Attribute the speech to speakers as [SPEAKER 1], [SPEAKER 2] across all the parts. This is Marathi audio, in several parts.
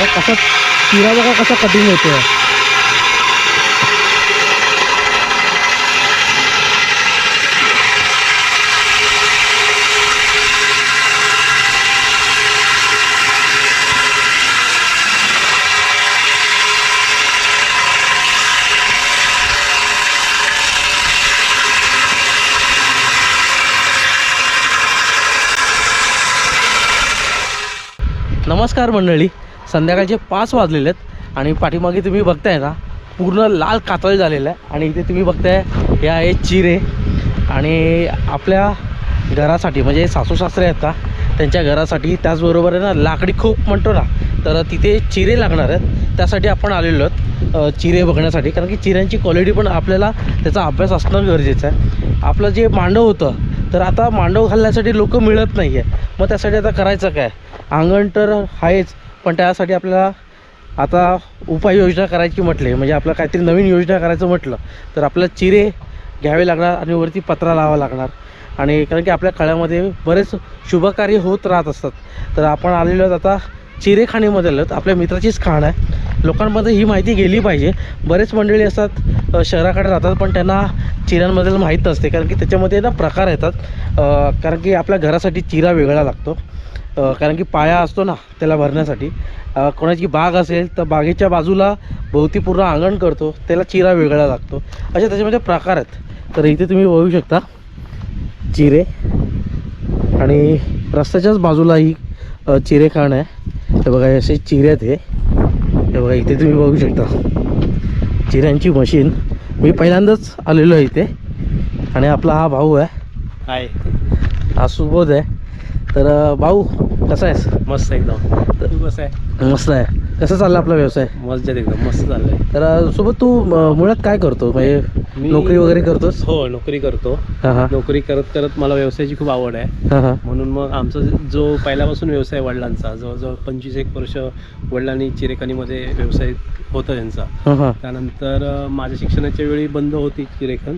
[SPEAKER 1] मग कसा चिरा बघा कसा कटिंग होतो नमस्कार मंडळी. संध्याकाळचे पाच वाजलेले आहेत आणि पाठीमागे तुम्ही बघताय ना पूर्ण लाल कातळ झालेलं आहे आणि इथे तुम्ही बघताय हे आहे चिरे. आणि आपल्या घरासाठी म्हणजे सासू सासरे आहेत ना त्यांच्या घरासाठी त्याचबरोबर आहे ना लाकडी खूप म्हणतो ना तर तिथे चिरे लागणार आहेत. त्यासाठी आपण आलेलो आहोत चिरे बघण्यासाठी. कारण की चिऱ्यांची क्वालिटी पण आपल्याला त्याचा अभ्यास असणं गरजेचं आहे. आपलं जे मांडव होतं तर आता मांडव घालण्यासाठी लोक मिळत नाही आहे मग त्यासाठी आता करायचं काय? अंगण तर आहेच पण त्यासाठी आपल्याला आता उपाययोजना करायची म्हटले म्हणजे आपलं काहीतरी नवीन योजना करायचं म्हटलं तर आपल्याला चिरे घ्यावे लागणार आणि वरती पत्रा लावा लागणार. आणि कारण की आपल्या कळ्यामध्ये बरेच शुभकार्य होत राहत असतात. तर आपण आलेलो आहोत आता चिरेखाणीमध्ये आलो आपल्या मित्राचीच खाण आहे. लोकांमध्ये ही माहिती गेली पाहिजे. बरेच मंडळी असतात शहराकडे राहतात पण त्यांना चिऱ्यांबद्दल माहीत नसते. कारण की त्याच्यामध्ये ना प्रकार येतात. कारण की आपल्या घरासाठी चिरा वेगळा लागतो. कारण की पाया असतो ना त्याला भरण्यासाठी. कोणाची बाग असेल तर बागेच्या बाजूला भोवती पूर्ण अंगण करतो त्याला चिरा वेगळा लागतो. असे त्याच्यामध्ये प्रकार आहेत. तर इथे तुम्ही बघू शकता चिरे आणि रस्त्याच्याच बाजूला ही चिरेखाण आहे. हे बघा असे चिरे आहेत हे. बघा इथे तुम्ही बघू शकता. चिऱ्यांची मशीन. मी पहिल्यांदाच आलेलो आहे इथे. आणि आपला हा भाऊ आहे.
[SPEAKER 2] आहे
[SPEAKER 1] हा सुबोध आहे. तर भाऊ कसा आहेस?
[SPEAKER 2] मस्त एकदम. तू कसं आहे?
[SPEAKER 1] मस्त आहे. कसं चाललं आपला व्यवसाय?
[SPEAKER 2] मस्त एकदम मस्त चाललंय.
[SPEAKER 1] तर सोबत तू अ, मुळात काय करतो? म्हणजे
[SPEAKER 2] मी-
[SPEAKER 1] नोकरी वगैरे करतोस?
[SPEAKER 2] हो नोकरी करतो.
[SPEAKER 1] हां हां.
[SPEAKER 2] नोकरी करत करत मला व्यवसायाची खूप आवड आहे.
[SPEAKER 1] हां हां.
[SPEAKER 2] म्हणून मग आमचा जो पहिल्यापासून व्यवसाय वडिलांचा जवळजवळ पंचवीस एक वर्ष वडिलांनी चिरेखनीमध्ये व्यवसाय होता त्यांचा.
[SPEAKER 1] हां हां.
[SPEAKER 2] त्यानंतर अं, माझ्या शिक्षणाच्या वेळी बंद होती चिरेखन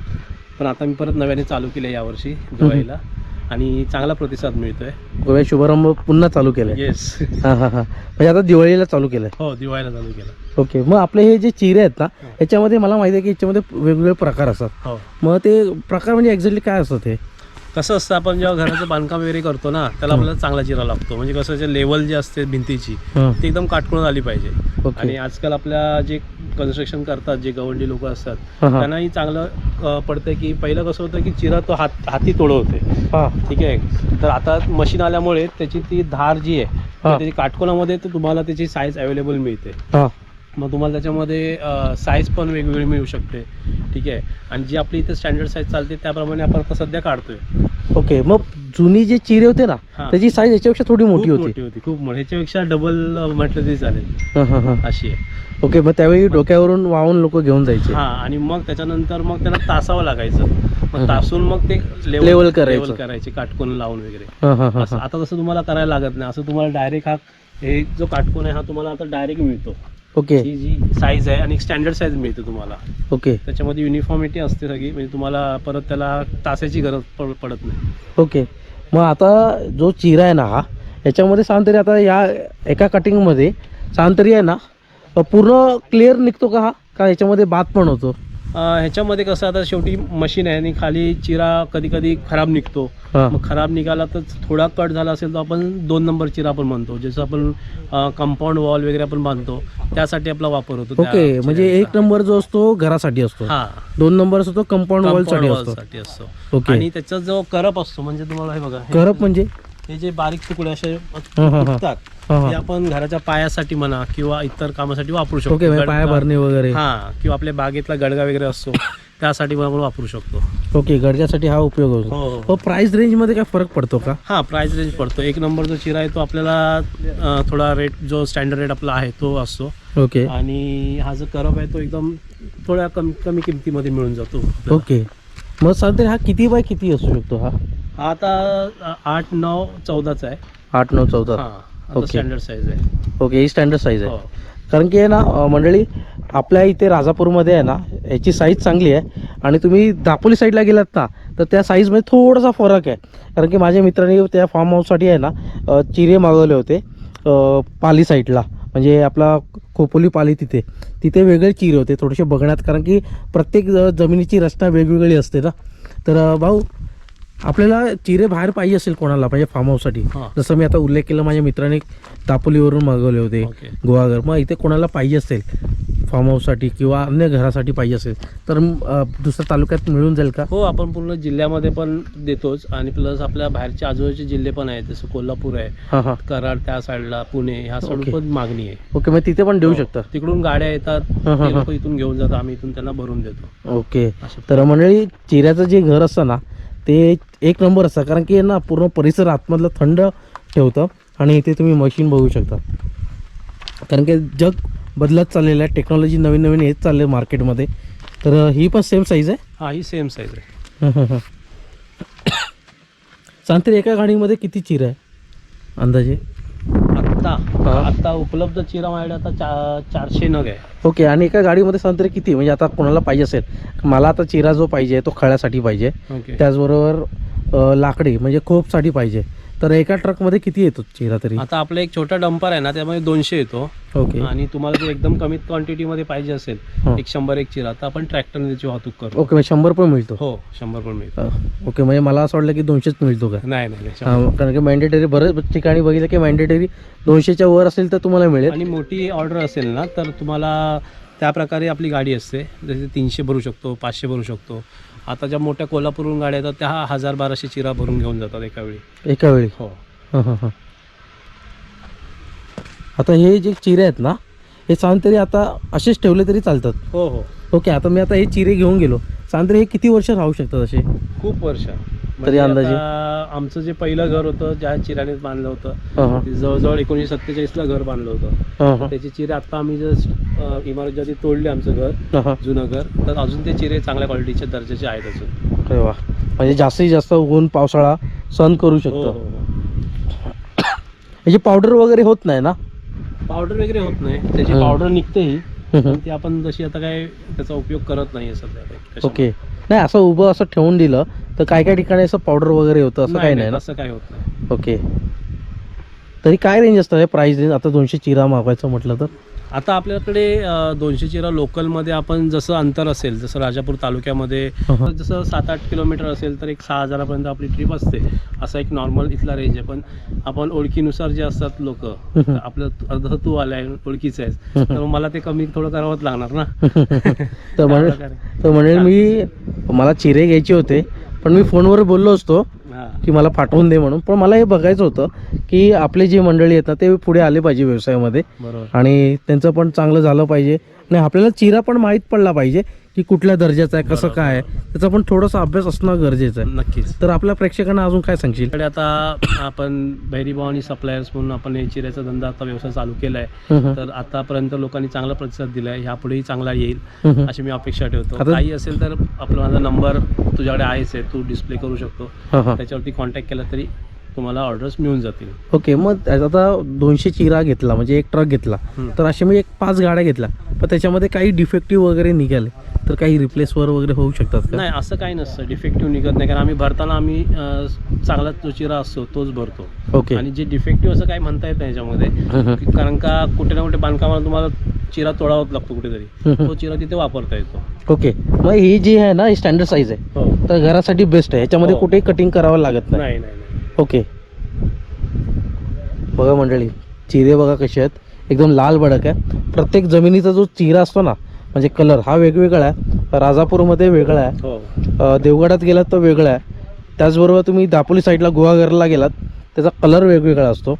[SPEAKER 2] पण आता मी परत नव्याने चालू केलं यावर्षी दिवाळीला. आणि चांगला प्रतिसाद मिळतोय.
[SPEAKER 1] गोव्या शुभारंभ पुन्हा चालू केलाय.
[SPEAKER 2] येस
[SPEAKER 1] हां हां हां. म्हणजे आता दिवाळीला चालू केलंय.
[SPEAKER 2] हो दिवाळीला चालू केलं
[SPEAKER 1] ओके. मग आपले हे जे चिरे आहेत ना याच्यामध्ये मला माहिती आहे की याच्यामध्ये वेगवेगळे प्रकार असतात.
[SPEAKER 2] हो.
[SPEAKER 1] मग ते प्रकार म्हणजे एक्झॅक्टली काय असतं ते
[SPEAKER 2] कसं असतं आपण जेव्हा घराचं बांधकाम वगैरे करतो ना त्याला आपल्याला चांगला चिरा लागतो. म्हणजे कसं जे लेवल जे असते भिंतीची ती एकदम काटकून आली पाहिजे. आणि आजकाल आपल्या जे कन्स्ट्रक्शन करतात जे गवंडी लोक असतात त्यांनाही चांगलं पडतं की पहिलं कसं होतं की चिरा तो हात हाती तोड होते.
[SPEAKER 1] हां.
[SPEAKER 2] ठीक आहे? तर आता मशीन आल्यामुळे त्याची ती धार जी आहे. त्याची काटकोनामध्ये तर तुम्हाला त्याची साईज अवेलेबल मिळते. मग तुम्हाला त्याच्यामध्ये साईज पण वेगवेगळी मिळू शकते. ठीक आहे? आणि जी आपली इथे स्टँडर्ड साईज चालते त्याप्रमाणे आपण आता सध्या काढतोय.
[SPEAKER 1] ओके मग जुनी जे चिरे होते ना
[SPEAKER 2] हां.
[SPEAKER 1] त्याची साईज याच्यापेक्षा थोडी मोठी होती.
[SPEAKER 2] मोठी होती खूप मोठी. ह्याच्यापेक्षा डबल म्हटलं तरी चालेल.
[SPEAKER 1] हां हां हां.
[SPEAKER 2] अशी आहे.
[SPEAKER 1] ओके मग त्यावेळी डोक्यावरून वाहून लोक घेऊन जायचे.
[SPEAKER 2] हा आणि मग त्याच्यानंतर मग त्याला तासावं लागायचं. मग तासून मग ते
[SPEAKER 1] Level करायचं.
[SPEAKER 2] लेवल करायचे काटकोन लावून वगैरे.
[SPEAKER 1] हां हां हां
[SPEAKER 2] असं. आता तसं तुम्हाला करायला लागत नाही. असं तुम्हाला डायरेक्ट हा हे जो काटकोन आहे हा तुम्हाला आता डायरेक्ट मिळतो.
[SPEAKER 1] ओके.
[SPEAKER 2] ही जी साईज आहे आणि स्टँडर्ड साईज मिळते तुम्हाला.
[SPEAKER 1] ओके.
[SPEAKER 2] त्याच्यामध्ये युनिफॉर्मिटी असते सगळी म्हणजे तुम्हाला परत त्याला तासाची गरज पड- पडत नाही.
[SPEAKER 1] ओके. मग आता जो चिरा आहे ना हा याच्यामध्ये सांग तरी आता या एका कटिंगमध्ये सांग तरी आहे ना पूर्ण क्लिअर निघतो का हा? का याच्यामध्ये बात पण होतो?
[SPEAKER 2] ह्याच्यामध्ये कसं आता शेवटी मशीन आहे आणि खाली चिरा कधी कधी खराब निघतो. मग खराब निघाला तर थोडा कट झाला असेल तर आपण दोन नंबर चिरा आपण म्हणतो जसं आपण कंपाऊंड वॉल वगैरे आपण बांधतो त्यासाठी आपला वापर होतो.
[SPEAKER 1] ओके म्हणजे एक. नंबर जो असतो घरासाठी असतो.
[SPEAKER 2] हा.
[SPEAKER 1] दोन नंबर असतो कंपाऊंड असतो.
[SPEAKER 2] साठी असतो.
[SPEAKER 1] ओके.
[SPEAKER 2] आणि त्याचा जो करप असतो म्हणजे तुम्हाला हे बघा
[SPEAKER 1] करप म्हणजे?
[SPEAKER 2] हे जे बारीक तुकडे असे ते आपण घराच्या पायासाठी म्हणा किंवा इतर कामासाठी वापरू शकतो.
[SPEAKER 1] म्हणजे पाया भरणे वगैरे.
[SPEAKER 2] हा किंवा आपल्या बागेतला गडगा वगैरे असतो त्यासाठी पण आपण वापरू शकतो.
[SPEAKER 1] ओके गडच्यासाठी हा उपयोग होतो.
[SPEAKER 2] हो
[SPEAKER 1] हो. प्राइस रेंजमध्ये काय फरक पडतो का?
[SPEAKER 2] हा प्राइस रेंज पडतो. एक नंबर जो चिरा आहे तो आपल्याला अं, थोडा रेट जो स्टँडर्ड रेट आपला आहे तो असतो.
[SPEAKER 1] ओके.
[SPEAKER 2] आणि हा जो करप आहे तो एकदम थोड्या कमी कमी किमतीमध्ये मिळून जातो आपल्याला.
[SPEAKER 1] ओके. मग सांग तरी हा किती बाय किती असू शकतो हा?
[SPEAKER 2] हा आता अं, आठ नऊ चौदाचा आहे.
[SPEAKER 1] आठ नऊ चौदा.
[SPEAKER 2] हा. आता
[SPEAKER 1] ओके.
[SPEAKER 2] स्टँडर्ड साईज आहे.
[SPEAKER 1] ओके ही स्टँडर्ड साईज आहे.
[SPEAKER 2] हो.
[SPEAKER 1] कारण की आहे ना अं, मंडळी आपल्या इथे राजापूरमध्ये आहे ना याची साईज चांगली आहे. आणि तुम्ही दापोली साईडला गेलात ना तर त्या साईजमध्ये थोडासा फरक आहे. कारण की माझ्या मित्रांनी त्या फार्म हाऊससाठी आहे ना अं, चिरे मागवले होते अं, पाली साईडला म्हणजे आपला खोपोली पाली तिथे. तिथे वेगळे चिरे होते थोडेसे बघण्यात. कारण की प्रत्येक ज- जमिनीची रचना वेगवेगळी असते ना. तर अं, भाऊ आपल्याला चिरे बाहेर पाहिजे असेल कोणाला म्हणजे फार्म हाऊससाठी. जसं मी आता उल्लेख केला माझ्या मित्राने दापोलीवरून मागवले होते गुहागर. मग इथे कोणाला पाहिजे असेल फार्म हाऊससाठी किंवा अन्य घरासाठी पाहिजे असेल तर दुसऱ्या तालुक्यात मिळून जाईल का?
[SPEAKER 2] हो आपण पूर्ण जिल्ह्यामध्ये पण देतोच आणि प्लस आपल्या बाहेरचे आजूबाजूचे जिल्हे पण आहेत जसं कोल्हापूर आहे कराड त्या साईडला पुणे ह्या साईड. पण मागणी आहे.
[SPEAKER 1] ओके मग तिथे पण देऊ
[SPEAKER 2] हो.
[SPEAKER 1] शकता.
[SPEAKER 2] तिकडून गाड्या येतात ते लोक इथून घेऊन जातात आम्ही इथून त्यांना भरून देतो.
[SPEAKER 1] ओके. तर मंडळी चिऱ्याचं जे घर असतं ना ते एक नंबर असतं कारण की ना पूर्ण परिसर आतमधलं थंड ठेवतं आणि इथे तुम्ही मशीन बघू शकता. कारण की जग बदलत चाललेलं आहे टेक्नॉलॉजी नवीन नवीन येत चालले मार्केटमध्ये तर ही पण सेम साईज आहे?
[SPEAKER 2] हा ही सेम साईज आहे.
[SPEAKER 1] सांगते एका गाडीमध्ये किती चिरा आहे? अंदाजे?
[SPEAKER 2] आत्ता
[SPEAKER 1] हा.
[SPEAKER 2] आत्ता उपलब्ध चिरा माझ्याकडे आता चा चारशे नग आहे.
[SPEAKER 1] ओके आणि एका गाडीमध्ये सांगते किती? म्हणजे आता कोणाला पाहिजे असेल? मला आता चिरा जो पाहिजे तो खळ्यासाठी पाहिजे.
[SPEAKER 2] ओके.
[SPEAKER 1] त्याचबरोबर अं, लाकडी म्हणजे खोपसाठी पाहिजे. तर एका ट्रकमध्ये किती येतो चिरा तरी?
[SPEAKER 2] आता आपला एक छोटा डंपर आहे ना त्यामध्ये दोनशे येतो.
[SPEAKER 1] ओके.
[SPEAKER 2] आणि तुम्हाला जर एकदम कमीत क्वांटिटीमध्ये पाहिजे असेल
[SPEAKER 1] हा.
[SPEAKER 2] एक शंभर एक चिरा तर आपण ट्रॅक्टरने त्याची वाहतूक करतो
[SPEAKER 1] ओके म्हणजे शंभर पण मिळतो.
[SPEAKER 2] हो शंभर पण मिळतो.
[SPEAKER 1] ओके म्हणजे मला असं वाटलं की दोनशेच मिळतो का?
[SPEAKER 2] नाही नाही
[SPEAKER 1] कारण की मॅन्डेटरी बरेच ठिकाणी बघितलं की मॅन्डेटरी दोनशेच्या वर असेल तर तुम्हाला मिळेल.
[SPEAKER 2] आणि मोठी ऑर्डर असेल ना तर तुम्हाला त्या प्रकारे आपली गाडी असते. जसे तीनशे भरू शकतो पाचशे भरू शकतो. आता ज्या मोठ्या कोल्हापूरहून गाड्या येतात त्या हजार बाराशे चिरा भरून घेऊन जातात एका वेळी.
[SPEAKER 1] एका वेळी?
[SPEAKER 2] हो.
[SPEAKER 1] हां हां हां. आता हे जे चिरे आहेत ना हे तरी आता असेच ठेवले तरी चालतात.
[SPEAKER 2] हो हो.
[SPEAKER 1] ओके आता मी आता हे चिरे घेऊन गेलो. तरी हे किती वर्ष राहू शकतात असे?
[SPEAKER 2] खूप वर्ष.
[SPEAKER 1] तरी अंदाजे?
[SPEAKER 2] आता आमचं जे पहिलं घर होतं ज्या चिराने बांधलं होतं
[SPEAKER 1] हां हां.
[SPEAKER 2] ते जवळजवळ एकोणीसशे सत्तेचाळीसला घर बांधलं होतं.
[SPEAKER 1] हां हां.
[SPEAKER 2] त्याची चिरे आता आम्ही जर इमारत ज्या ती तोडली आमचं घर
[SPEAKER 1] हां हां.
[SPEAKER 2] जुनं घर तर अजून ते चिरे चांगल्या क्वालिटीच्या दर्जाचे आहेत अजून.
[SPEAKER 1] अरे वा. म्हणजे जास्तीत जास्त ऊन पावसाळा सहन करू
[SPEAKER 2] हो
[SPEAKER 1] शकतो.
[SPEAKER 2] हो
[SPEAKER 1] याची पावडर वगैरे होत नाही ना?
[SPEAKER 2] पावडर वगैरे होत नाही. त्याची
[SPEAKER 1] हं.
[SPEAKER 2] पावडर निघते ही
[SPEAKER 1] हम्म.
[SPEAKER 2] पण ती आपण जशी आता काय त्याचा उपयोग करत नाहीये सध्या. काही.
[SPEAKER 1] ओके नाही असं उभं असं ठेवून दिलं तर काय काय ठिकाणी असं पावडर वगैरे होतं असं काही नाही ना?
[SPEAKER 2] असं काय होत नाही.
[SPEAKER 1] ओके तरी काय रेंज असतं प्राईस रेंज आता दोनशे चिरा मागवायचं म्हटलं तर?
[SPEAKER 2] आता आपल्याकडे दोनशे चिरा लोकलमध्ये आपण जसं अंतर असेल जसं राजापूर तालुक्यामध्ये
[SPEAKER 1] हं.
[SPEAKER 2] जसं सात आठ किलोमीटर असेल तर एक सहा हजारापर्यंत आपली ट्रिप असते असा एक नॉर्मल इथला रेंज आहे पण आपण ओळखीनुसार जे असतात लोक
[SPEAKER 1] हं.
[SPEAKER 2] आपलं जसं तू आलाय ओळखीचं आहेस
[SPEAKER 1] हं.
[SPEAKER 2] तर मला ते कमी थोडं करावंच लागणार ना
[SPEAKER 1] तर म्हणेल मी मला चिरे घ्यायचे होते पण मी फोनवर बोललो असतो
[SPEAKER 2] हा.
[SPEAKER 1] की मला पाठवून दे म्हणून. पण मला हे बघायचं होतं की आपले जे मंडळी आहेत ना ते पुढे आले पाहिजे व्यवसायामध्ये. आणि त्यांचं पण चांगलं झालं पाहिजे. आणि आपल्याला चिरा पण माहीत पडला पाहिजे. की कुठल्या दर्जाचा आहे कसं काय आहे त्याचा पण थोडासा अभ्यास असणं गरजेचं आहे.
[SPEAKER 2] नक्कीच.
[SPEAKER 1] तर आपल्या प्रेक्षकांना अजून काय सांगशील?
[SPEAKER 2] आता आपण भैरी भवानी सप्लायर्स म्हणून आपण हे चिऱ्याचा धंदा आता व्यवसाय चालू केला आहे. तर आतापर्यंत लोकांनी चांगला प्रतिसाद दिला आहे ह्यापुढेही चांगला येईल. अशी मी अपेक्षा ठेवतो. काही असेल तर आपला माझा नंबर तुझ्याकडे आहेच आहे तू डिस्प्ले करू शकतो. त्याच्यावरती कॉन्टॅक्ट केला तरी तुम्हाला ऑर्डर्स मिळून जातील.
[SPEAKER 1] ओके मग आता दोनशे चिरा घेतला म्हणजे एक ट्रक घेतला. तर असे मी एक पाच गाड्या घेतल्या पण त्याच्यामध्ये काही डिफेक्टिव्ह वगैरे निघाले. तर काही रिप्लेसवर वगैरे होऊ शकतात का?
[SPEAKER 2] नाही असं काही नसतं. डिफेक्टिव्ह निघत नाही. कारण आम्ही भरताना आम्ही अं, चांगला जो चिरा असतो तोच भरतो.
[SPEAKER 1] ओके
[SPEAKER 2] आणि जे डिफेक्टिव्ह असं काही म्हणता येत नाही याच्यामध्ये. कारण का कुठे ना कुठे बांधकामाला तुम्हाला चिरा तोडावाच लागतो कुठेतरी. तो चिरा तिथे वापरता येतो.
[SPEAKER 1] ओके मग ही जी आहे ना ही स्टँडर्ड साईज आहे.
[SPEAKER 2] हो.
[SPEAKER 1] तर घरासाठी बेस्ट आहे. याच्यामध्ये
[SPEAKER 2] हो.
[SPEAKER 1] कुठेही कटिंग करावं लागत नाही.
[SPEAKER 2] नाही नाही नाही.
[SPEAKER 1] ओके बघा मंडळी चिरे बघा कसे आहेत. एकदम लाल भडक आहे. प्रत्येक जमिनीचा जो चिरा असतो ना म्हणजे कलर हा वेगवेगळा आहे. राजापूरमध्ये वेगळा आहे.
[SPEAKER 2] हो.
[SPEAKER 1] देवगडात गेलात तर वेगळा आहे. त्याचबरोबर तुम्ही दापोली साईडला गुहागरला गेलात त्याचा कलर वेगवेगळा असतो.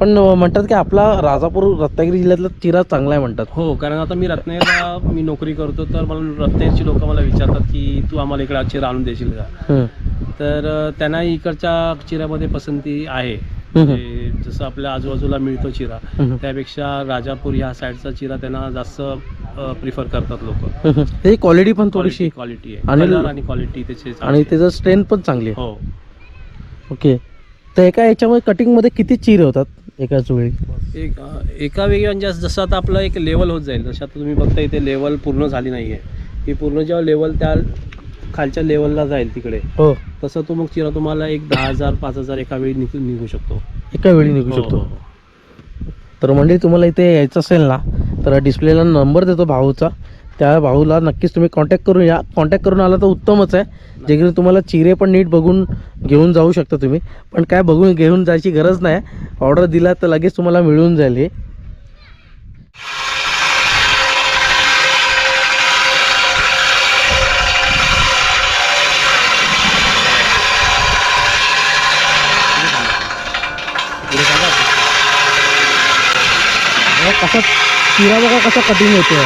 [SPEAKER 1] पण म्हणतात की आपला राजापूर रत्नागिरी जिल्ह्यातला चिरा चांगला आहे म्हणतात.
[SPEAKER 2] हो कारण आता मी रत्नागिरीला मी नोकरी करतो तर मला रत्नागिरीची लोक मला विचारतात की तू आम्हाला इकडे चिरा आणून देशील का. तर अ, त्यांनाही इकडच्या चिऱ्यामध्ये पसंती आहे. म्हणजे जसं आपल्या आजूबाजूला मिळतो चिरा. त्यापेक्षा राजापूर ह्या साईडचा चिरा त्यांना जास्त प्रिफर करतात लोक.
[SPEAKER 1] हं, हं. त्याची क्वालिटी पण थोडीशी
[SPEAKER 2] क्वालिटी आहे.
[SPEAKER 1] आणि-
[SPEAKER 2] आणि क्वालिटी त्याचे
[SPEAKER 1] आणि
[SPEAKER 2] चांगली आहे.
[SPEAKER 1] त्याचं स्ट्रेंथ पण चांगली आहे.
[SPEAKER 2] हो.
[SPEAKER 1] ओके तर एका याच्यामध्ये कटिंगमध्ये किती चिरे होतात? एकाच वेळी.
[SPEAKER 2] एक अ, एका वेगळी म्हणजे जसं आता आपलं एक लेवल होत जाईल. जसं आता तुम्ही बघता इथे लेवल पूर्ण झाली नाही आहे ही पूर्ण जेव्हा लेवल त्या खालच्या लेवलला जाईल तिकडे
[SPEAKER 1] हो.
[SPEAKER 2] तसं तो मग चिरा तुम्हाला एक दहा हजार पाच हजार एका वेळी निघू निघू शकतो.
[SPEAKER 1] एका वेळी निघू
[SPEAKER 2] हो,
[SPEAKER 1] शकतो.
[SPEAKER 2] हो.
[SPEAKER 1] तर म्हणजे तुम्हाला इथे यायचं असेल ना तर डिस्प्लेला नंबर देतो भाऊचा. त्या भाऊला नक्कीच तुम्ही कॉन्टॅक्ट करून या. कॉन्टॅक्ट करून आला तर उत्तमच आहे. जे की तुम्हाला चिरे पण नीट बघून घेऊन जाऊ शकता तुम्ही. पण काय बघून घेऊन जायची गरज नाही. ऑर्डर दिला तर लगेच तुम्हाला मिळून जाईल हे. कसा चिरा बघा कसा कटिंग होतो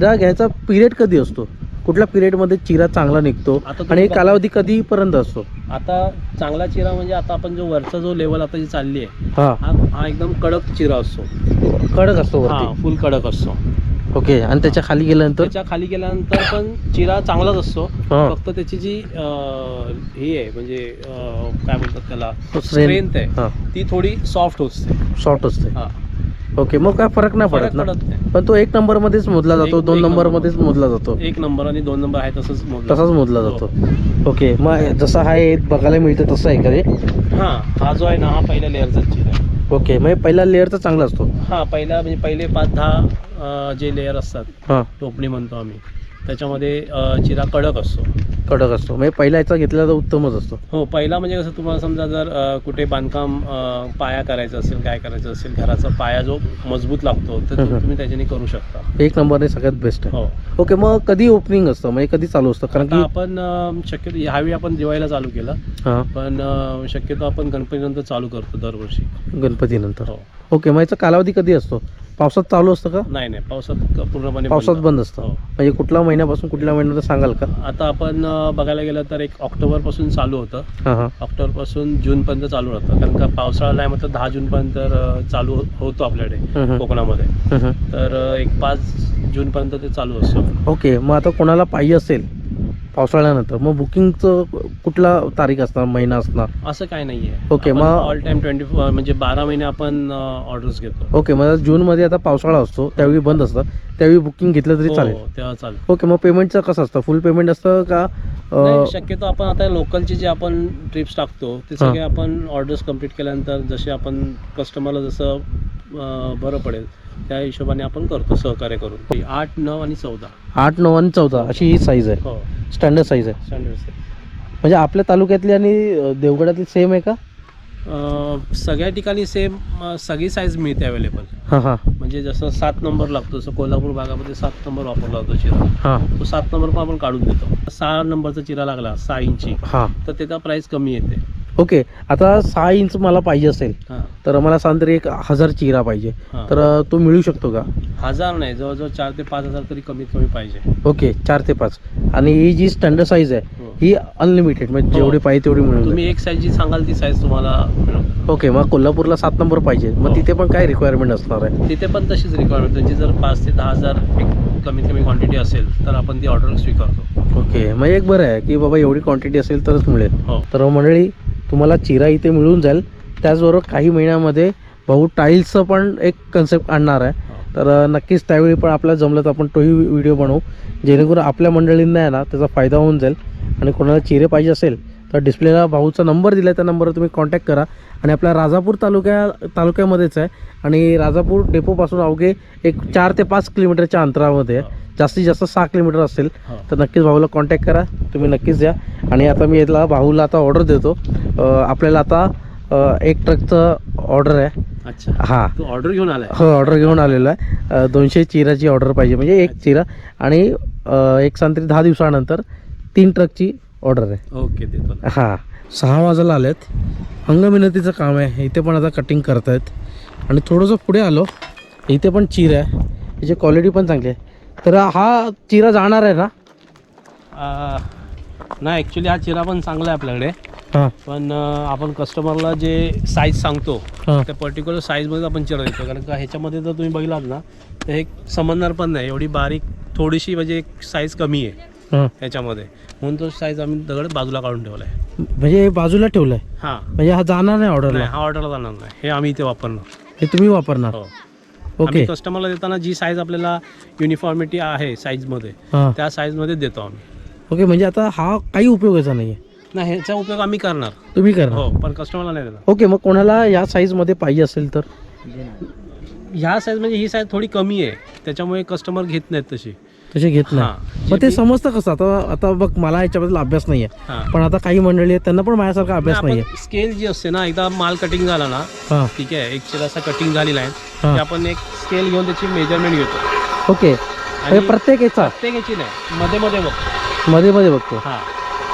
[SPEAKER 1] चिरा घ्यायचा पिरियड कधी असतो? कुठल्या पिरियडमध्ये चिरा चांगला निघतो?
[SPEAKER 2] आता तुम्ही
[SPEAKER 1] आणि
[SPEAKER 2] बघा-
[SPEAKER 1] कालावधी कधीपर्यंत असतो?
[SPEAKER 2] आता चांगला चिरा म्हणजे आता आपण जो वरचा जो लेवल आता जी चालली आहे
[SPEAKER 1] हा.
[SPEAKER 2] हा हा एकदम कडक चिरा असतो.
[SPEAKER 1] कडक असतो
[SPEAKER 2] हा
[SPEAKER 1] वरती?
[SPEAKER 2] फुल कडक असतो.
[SPEAKER 1] ओके आणि त्याच्याखाली गेल्यानंतर?
[SPEAKER 2] त्याच्याखाली गेल्यानंतर पण चिरा चांगलाच असतो.
[SPEAKER 1] हा.
[SPEAKER 2] फक्त त्याची जी अं, हे आहे म्हणजे अं, काय म्हणतात त्याला?
[SPEAKER 1] तो strength-
[SPEAKER 2] स्ट्रेंथ आहे.
[SPEAKER 1] हा.
[SPEAKER 2] ती थोडी सॉफ्ट असते.
[SPEAKER 1] शॉर्ट असते.
[SPEAKER 2] हा.
[SPEAKER 1] ओके मग काय फरक नाही
[SPEAKER 2] फरक
[SPEAKER 1] पडत ना?
[SPEAKER 2] पडत नाही.
[SPEAKER 1] पण तो एक नंबर मध्येच मोजला जातो
[SPEAKER 2] एक-
[SPEAKER 1] दोन
[SPEAKER 2] एक
[SPEAKER 1] नंबर. मध्येच मोजला जातो.
[SPEAKER 2] एक नंबर आणि दोन नंबर आहे तसंच मोजलं
[SPEAKER 1] तसाच मोजला
[SPEAKER 2] हो.
[SPEAKER 1] जातो ओके मग जसा हा एक बघायला मिळतं तसं आहे. का रे
[SPEAKER 2] हा हा जो आहे ना हा पहिल्या लेअरचा आहे.
[SPEAKER 1] ओके मग पहिला लेअरचा चांगला असतो.
[SPEAKER 2] हा पहिला म्हणजे पहिले पाच दहा अं, जे लेअर असतात
[SPEAKER 1] हां.
[SPEAKER 2] टोपणी म्हणतो आम्ही. त्याच्यामध्ये चिरा कडक असतो.
[SPEAKER 1] कडक असतो. म्हणजे पहिला याचा घेतला तर उत्तमच असतो.
[SPEAKER 2] हो पहिला म्हणजे कसं तुम्हाला समजा जर कुठे बांधकाम पाया करायचं असेल काय करायचं असेल घराचा पाया जो मजबूत लागतो तर तो. तुम्ही त्याच्याने करू शकता.
[SPEAKER 1] एक नंबरने सगळ्यात बेस्ट आहे.
[SPEAKER 2] हो.
[SPEAKER 1] ओके मग कधी ओपनिंग असतं? म्हणजे कधी चालू असतं? कारण की
[SPEAKER 2] आपण शक्यतो ह्यावेळी आपण दिवाळीला चालू केलं. पण शक्यतो आपण गणपतीनंतर चालू करतो दरवर्षी.
[SPEAKER 1] गणपतीनंतर.
[SPEAKER 2] हो.
[SPEAKER 1] ओके मग याचा कालावधी कधी असतो? पावसात चालू असतं का?
[SPEAKER 2] नाही नाही. पावसात क- पूर्णपणे
[SPEAKER 1] पावसात बंद असतं.
[SPEAKER 2] हो.
[SPEAKER 1] म्हणजे कुठल्या महिन्यापासून कुठल्या महिन्यात सांगाल का?
[SPEAKER 2] आता आपण अ, बघायला गेलं तर एक ऑक्टोबरपासून चालू होतं.
[SPEAKER 1] हां हां.
[SPEAKER 2] ऑक्टोबरपासून जूनपर्यंत चालू राहतं. कारण का पावसाळा नाही म्हटलं दहा जूनपर्यंत अ, चालू हो- होतो आपल्याकडे
[SPEAKER 1] हम्म, हम्म.
[SPEAKER 2] कोकणामध्ये.
[SPEAKER 1] हम्म, हम्म.
[SPEAKER 2] तर अ, एक पाच जूनपर्यंत ते चालू असतं.
[SPEAKER 1] ओके. मग आता कोणाला पाहिजे असेल पावसाळ्यानंतर. मग बुकिंगचं कुठला तारीख असणार महिना असणार?
[SPEAKER 2] असं काय नाही आहे
[SPEAKER 1] Okay, मग-
[SPEAKER 2] ऑल टाइम ट्वेंटी म्हणजे बारा महिने आपण ऑर्डर्स घेतो.
[SPEAKER 1] ओके मग जूनमध्ये आता पावसाळा असतो त्यावेळी बंद असतं. त्यावेळी बुकिंग घेतलं तरी
[SPEAKER 2] हो,
[SPEAKER 1] चालेल.
[SPEAKER 2] तेव्हा चालेल.
[SPEAKER 1] ओके मग पेमेंटचं कसं असतं? फुल पेमेंट असतं का अं,
[SPEAKER 2] नाही, शक्यतो आपण आता लोकलचे जे आपण ट्रिप्स टाकतो ते
[SPEAKER 1] हा.
[SPEAKER 2] सगळे आपण ऑर्डर्स कंप्लीट केल्यानंतर जसे आपण कस्टमरला जसं अं, बरं पडेल त्या हिशोबाने आपण करतो सहकार्य करून. ते आठ नऊ आणि चौदा.
[SPEAKER 1] आठ नऊ आणि चौदा अशी ही साईज आहे.
[SPEAKER 2] हो.
[SPEAKER 1] स्टँडर्ड साईज आहे.
[SPEAKER 2] स्टँडर्ड
[SPEAKER 1] म्हणजे आपल्या तालुक्यातली आणि अं, देवगडातली सेम आहे का?
[SPEAKER 2] सगळ्या ठिकाणी सेम सगळी साईज मिळते अवेलेबल
[SPEAKER 1] हां हां.
[SPEAKER 2] म्हणजे जसं सात नंबर लागतो जसं कोल्हापूर भागामध्ये सात नंबर वापरला जातो चिरा.
[SPEAKER 1] हां.
[SPEAKER 2] तो सात नंबर पण आपण काढून देतो. सहा नंबरचा चिरा लागला सहा इंची
[SPEAKER 1] हां.
[SPEAKER 2] तर त्याचा प्राइस कमी येते.
[SPEAKER 1] ओके आता सहा इंच मला पाहिजे असेल
[SPEAKER 2] हां.
[SPEAKER 1] तर मला सांग तरी एक हजार चिरा पाहिजे.
[SPEAKER 2] हां.
[SPEAKER 1] तर तो मिळू शकतो का?
[SPEAKER 2] हजार नाही जवळजवळ चार ते पाच हजार तरी कमीत कमी पाहिजे.
[SPEAKER 1] ओके चार ते पाच. आणि ही जी स्टँडर्ड साईज आहे
[SPEAKER 2] हो.
[SPEAKER 1] ही अनलिमिटेड म्हणजे
[SPEAKER 2] हो.
[SPEAKER 1] जेवढी पाहिजे तेवढी मिळून
[SPEAKER 2] तुम्ही एक साईज जी सांगाल ती साईज तुम्हाला.
[SPEAKER 1] ओके मग कोल्हापूरला सात नंबर पाहिजे. मग
[SPEAKER 2] हो.
[SPEAKER 1] तिथे पण काय रिक्वायरमेंट असणार आहे?
[SPEAKER 2] तिथे पण तशीच रिक्वायरमेंट त्यांची जर पाच ते दहा हजार एक कमीत कमी क्वांटिटी असेल तर आपण ती ऑर्डर स्वीकारतो.
[SPEAKER 1] ओके मग एक बरं आहे की बाबा एवढी क्वांटिटी असेल तरच मिळेल.
[SPEAKER 2] हो.
[SPEAKER 1] तर मंडळी तुम्हाला चिरा इथे मिळून जाईल. त्याचबरोबर काही महिन्यामध्ये भाऊ टाईल्सचं पण एक कन्सेप्ट आणणार आहे. तर नक्कीच त्यावेळी पण आपल्याला जमलं तर आपण तोही व्हिडिओ बनवू. जेणेकरून आपल्या मंडळींना आहे ना त्याचा फायदा होऊन जाईल. आणि कोणाला चिरे पाहिजे असेल तर डिस्प्लेला भाऊचा नंबर दिला आहे त्या नंबरवर तुम्ही कॉन्टॅक्ट करा. आणि आपल्या राजापूर तालुक्या तालुक्यामध्येच आहे. आणि राजापूर डेपोपासून अवघे एक चार ते पाच किलोमीटरच्या अंतरामध्ये आहे. जास्तीत जास्त सहा किलोमीटर असेल. तर नक्कीच भाऊला कॉन्टॅक्ट करा. तुम्ही नक्कीच या. आणि आता मी याला भाऊला आता ऑर्डर देतो. आपल्याला आता एक ट्रकचं ऑर्डर आहे.
[SPEAKER 2] अच्छा.
[SPEAKER 1] हां.
[SPEAKER 2] ऑर्डर घेऊन आलाय?
[SPEAKER 1] हो ऑर्डर घेऊन आलेलो आहे. दोनशे चिराची ऑर्डर पाहिजे. म्हणजे एक चिरा आणि एक सांगतरी दहा दिवसानंतर. तीन ट्रकची ऑर्डर आहे.
[SPEAKER 2] ओके देतो ना.
[SPEAKER 1] हां सहा वाजायला आलेत. अंगमेहनतीचं काम आहे. इथे पण आता कटिंग करतायत. आणि थोडंसं पुढे आलो. इथे पण चीर आहे. याची क्वालिटी पण चांगली आहे. तर हा चिरा जाणार आहे ना?
[SPEAKER 2] आ, नाही ॲक्च्युली हा चिरा पण चांगला आहे आपल्याकडे.
[SPEAKER 1] हां.
[SPEAKER 2] पण अ, आपण कस्टमरला जे साईज सांगतो
[SPEAKER 1] हां.
[SPEAKER 2] त्या पर्टिक्युलर साईजमध्ये आपण चिरा देतो. कारण का ह्याच्यामध्ये जर तुम्ही बघितलात ना तर हे समजणार पण नाही. एवढी बारीक थोडीशी म्हणजे साईज कमी आहे.
[SPEAKER 1] हां.
[SPEAKER 2] ह्याच्यामध्ये. म्हणून तो साईज आम्ही दगड बाजूला काढून ठेवला आहे
[SPEAKER 1] म्हणजे हे बाजूला ठेवलं आहे
[SPEAKER 2] हां.
[SPEAKER 1] म्हणजे हा जाणार नाही
[SPEAKER 2] नाही
[SPEAKER 1] ऑर्डरला
[SPEAKER 2] हा ऑर्डरला जाणार नाही. हे आम्ही इथे वापरणार.
[SPEAKER 1] हे तुम्ही वापरणार?
[SPEAKER 2] हो.
[SPEAKER 1] ओके
[SPEAKER 2] आम्ही कस्टमरला देताना जी साईज आपल्याला युनिफॉर्मिटी आहे साईजमध्ये
[SPEAKER 1] हां.
[SPEAKER 2] त्या साईजमध्ये देतो आम्ही.
[SPEAKER 1] ओके म्हणजे आता हा काही उपयोगाचा नाही आहे
[SPEAKER 2] नाही ह्याचा उपयोग आम्ही करणार.
[SPEAKER 1] तुम्ही करणार?
[SPEAKER 2] हो पण कस्टमरला नाही देणार.
[SPEAKER 1] ओके मग कोणाला या साईजमध्ये पाहिजे असेल तर?
[SPEAKER 2] ह्या साईज म्हणजे ही साईज थोडी कमी आहे. त्याच्यामुळे कस्टमर घेत नाहीत तशी.
[SPEAKER 1] तसे घेत नाही.
[SPEAKER 2] हां.
[SPEAKER 1] मग ते समजतं कसं? आता आता बघ मला याच्याबद्दल अभ्यास नाही आहे
[SPEAKER 2] हां.
[SPEAKER 1] पण आता काही मंडळी आहेत त्यांना पण माझ्यासारखा अभ्यास नाही आहे
[SPEAKER 2] स्केल जी असते ना एकदा माल कटिंग झाला ना
[SPEAKER 1] हां.
[SPEAKER 2] ठीक आहे एक चिरासा कटिंग झालेला आहे
[SPEAKER 1] हां.
[SPEAKER 2] आपण एक स्केल घेऊन त्याची मेजरमेंट घेतो.
[SPEAKER 1] ओके. हे प्रत्येक याचा?
[SPEAKER 2] प्रत्येकाची नाही मध्ये मध्ये बघमध्ये
[SPEAKER 1] मध्ये बघतो.
[SPEAKER 2] हां.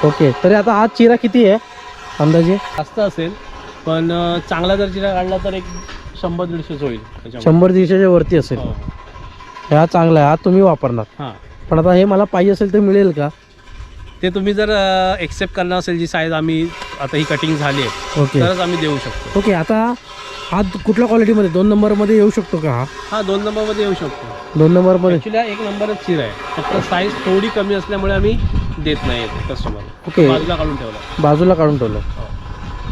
[SPEAKER 1] ओके. तरी आता हा चिरा किती आहे अंदाजे?
[SPEAKER 2] जास्त असेल पण चांगला जर चिरा काढला तर एक शंभर दीडशेच होईल.
[SPEAKER 1] शंभर दीडशेच्या वरती असेल.
[SPEAKER 2] हो.
[SPEAKER 1] हा चांगला आहे हा तुम्ही वापरणार.
[SPEAKER 2] हां.
[SPEAKER 1] पण आता हे मला पाहिजे असेल तर मिळेल का?
[SPEAKER 2] ते तुम्ही जर एक्सेप्ट करणार असेल जी साईज आम्ही आता ही कटिंग झाली आहे
[SPEAKER 1] ओके.
[SPEAKER 2] तरच आम्ही देऊ शकतो.
[SPEAKER 1] ओके आता हा कुठल्या क्वालिटीमध्ये दोन नंबरमध्ये येऊ शकतो का हा?
[SPEAKER 2] हा दोन नंबरमध्ये येऊ शकतो.
[SPEAKER 1] दोन नंबरमध्ये?
[SPEAKER 2] ऍक्च्युली हा एक नंबरच चिर आहे. फक्त साईज थोडी कमी असल्यामुळे आम्ही देत नाही कस्टमर
[SPEAKER 1] ओके.
[SPEAKER 2] बाजूला काढून ठेवला.
[SPEAKER 1] बाजूला काढून ठेवलं.
[SPEAKER 2] हो.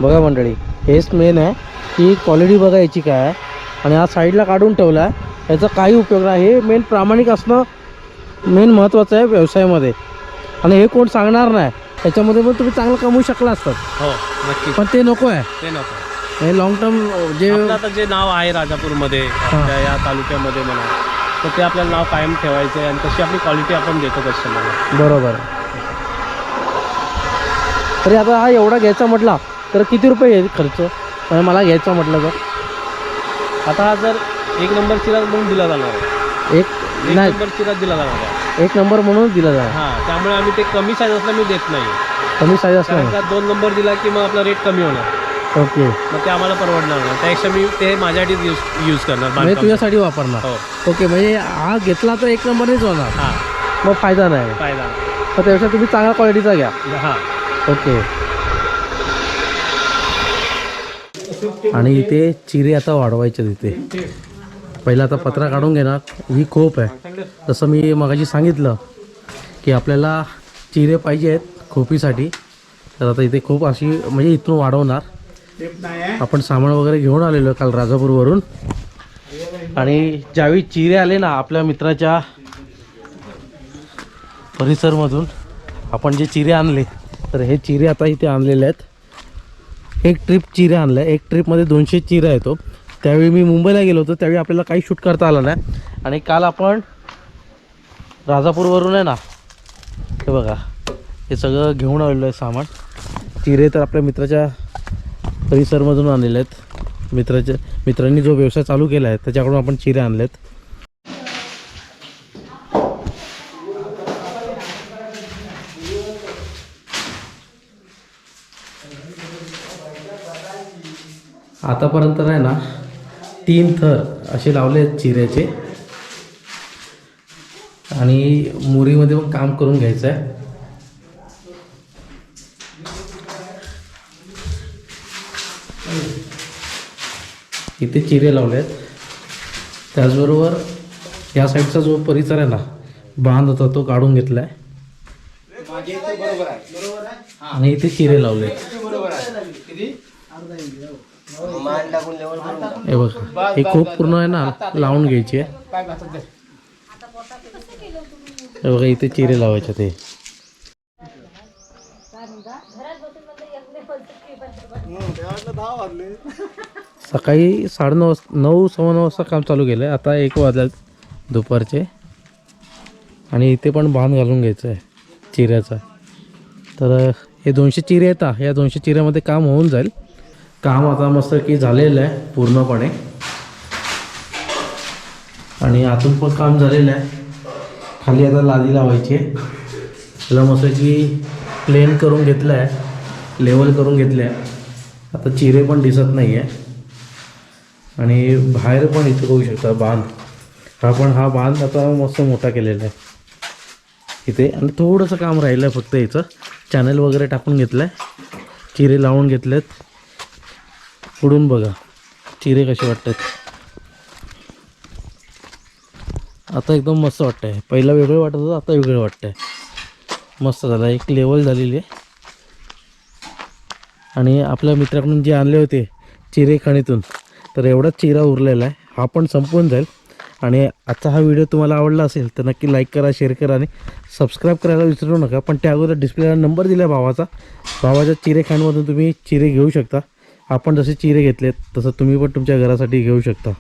[SPEAKER 1] बघा मंडळी हेच मेन आहे की क्वालिटी बघा याची काय आहे. आणि हा साईडला काढून ठेवला आहे. याचा काही उपयोग नाही. हे मेन प्रामाणिक असणं मेन महत्त्वाचं आहे व्यवसायामध्ये. आणि हे कोण सांगणार नाही. त्याच्यामध्ये पण तुम्ही चांगलं कमवू शकला असतात.
[SPEAKER 2] हो नक्की.
[SPEAKER 1] पण ते नको आहे.
[SPEAKER 2] ते नको
[SPEAKER 1] हे लॉंग टर्म जे
[SPEAKER 2] आपलं आता जे नाव आहे राजापूरमध्ये आपल्या या तालुक्यामध्ये म्हणा तर ते आपल्याला नाव कायम ठेवायचं आहे आणि तशी आपली क्वालिटी आपण देतो कस्टमरला
[SPEAKER 1] बरोबर. तरी आता हा एवढा घ्यायचा म्हटला तर किती रुपये येईल खर्च? म्हणजे मला घ्यायचा म्हटलं तर.
[SPEAKER 2] आता हा जर एक नंबर चिरा म्हणून दिला जाणार आहे.
[SPEAKER 1] एक
[SPEAKER 2] एक
[SPEAKER 1] नाही.
[SPEAKER 2] नंबर चिरा दिला जाणार आहे.
[SPEAKER 1] एक नंबर म्हणून दिला जाणार
[SPEAKER 2] हां त्यामुळे आम्ही ते कमी साईज असल्या मी देत नाही.
[SPEAKER 1] कमी साईज
[SPEAKER 2] कारण
[SPEAKER 1] असणार
[SPEAKER 2] का दोन नंबर दिला की मग आपला रेट कमी होणार.
[SPEAKER 1] ओके.
[SPEAKER 2] मग ते आम्हाला परवडणार नाही. त्यापेक्षा मी ते माझ्यासाठीच यूज यूज करणार
[SPEAKER 1] म्हणजे
[SPEAKER 2] बांधकाम.
[SPEAKER 1] तुझ्यासाठी वापरणार.
[SPEAKER 2] हो.
[SPEAKER 1] ओके म्हणजे हा घेतला तर एक नंबरनेच होणार.
[SPEAKER 2] हां.
[SPEAKER 1] मग फायदा नाही.
[SPEAKER 2] फायदा
[SPEAKER 1] मग त्यापेक्षा तुम्ही चांगल्या क्वालिटीचा घ्या.
[SPEAKER 2] हां.
[SPEAKER 1] ओके. आणि इथे चिरे आता वाढवायचे तिथे. पहिला आता पत्रा काढून घेणार. ही खोप आहे. जसं मी मगाशी सांगितलं की आपल्याला चिरे पाहिजे आहेत खोपीसाठी. तर आता इथे खूप अशी म्हणजे इथून वाढवणार. आपण सामान वगैरे घेऊन आलेलो काल राजापूरवरून. आणि ज्यावेळी चिरे आले ना आपल्या मित्राच्या परिसरमधून आपण जे चिरे आणले तर हे चिरे आता इथे आणलेले आहेत. एक ट्रिप चिरे आणलं आहे एक ट्रिपमध्ये दोनशे चिरे येतो त्यावेळी मी मुंबईला गेलो होतो त्यावेळी आपल्याला काही शूट करता आलं नाही. आणि काल आपण राजापूरवरून आहे ना हे बघा हे सगळं घेऊन आलेलो आहे सामान. चिरे तर आपल्या मित्राच्या परिसरमधून आणलेले आहेत. मित्राच्या मित्रांनी जो व्यवसाय चालू केला आहे त्याच्याकडून आपण चिरे आणलेत. आतापर्यंत नाही ना तीन थर असे लावले आहेत चिऱ्याचे. आणि मुरीमध्ये पण काम करून घ्यायचं आहे. इथे चिरे लावले आहेत. त्याचबरोबर या साईडचा जो परिसर आहे ना बांध होता तो काढून घेतला आहे. आणि इथे चिरे लावले हे बघा हे खूप पूर्ण आहे ना लावून घ्यायची आहे. हे बघा इथे चिरे लावायचे ते. सकाळी साडेनऊ वाजता नऊ सव्वा नऊ वाजता काम चालू केलं आहे आता एक वाजल्यात दुपारचे. आणि इथे पण बांध घालून घ्यायचं आहे चिऱ्याचा. तर हे दोनशे चिरे आहेत. या दोनशे चिऱ्यामध्ये काम होऊन जाईल. काम आता मस्त की झालेलं आहे पूर्णपणे. आणि आतून पण काम झालेलं आहे. खाली आता लादी लावायची आहे. त्याला मस्त की प्लेन करून घेतलं आहे लेवल करून घेतलं आहे आता चिरे पण दिसत नाही आहे आणि बाहेर पण इथे होऊ शकता बांध. हा पण हा बांध आता मस्त मोठा केलेला आहे. इथे आणि थोडंसं काम राहिलं आहे फक्त याचं चॅनल वगैरे टाकून घेतलं आहे चिरे लावून घेतलेत. उडून बघा. चिरे कसे वाटतात. आता एकदम मस्त वाटतं आहे पहिला वेगळं वाटत होतं आता वेगळं वाटतं आहे मस्त झालं. एक लेवल झालेली आहे. आणि आपल्या मित्राकडून जे आणले होते चिरे खाणीतून तर एवढाच चिरा उरलेला आहे. हा पण संपून जाईल. आणि आजचा हा व्हिडिओ तुम्हाला आवडला असेल तर नक्की लाईक करा शेअर करा आणि सबस्क्राईब करायला विसरू नका. पण त्या अगोदर डिस्प्लेला नंबर दिला भावाचा. भावाच्या चिरे खाणीमधून तुम्ही चिरे घेऊ शकता. आपण जसे चिरे घेतलेत तसं तुम्ही पण तुमच्या घरासाठी घेऊ शकता.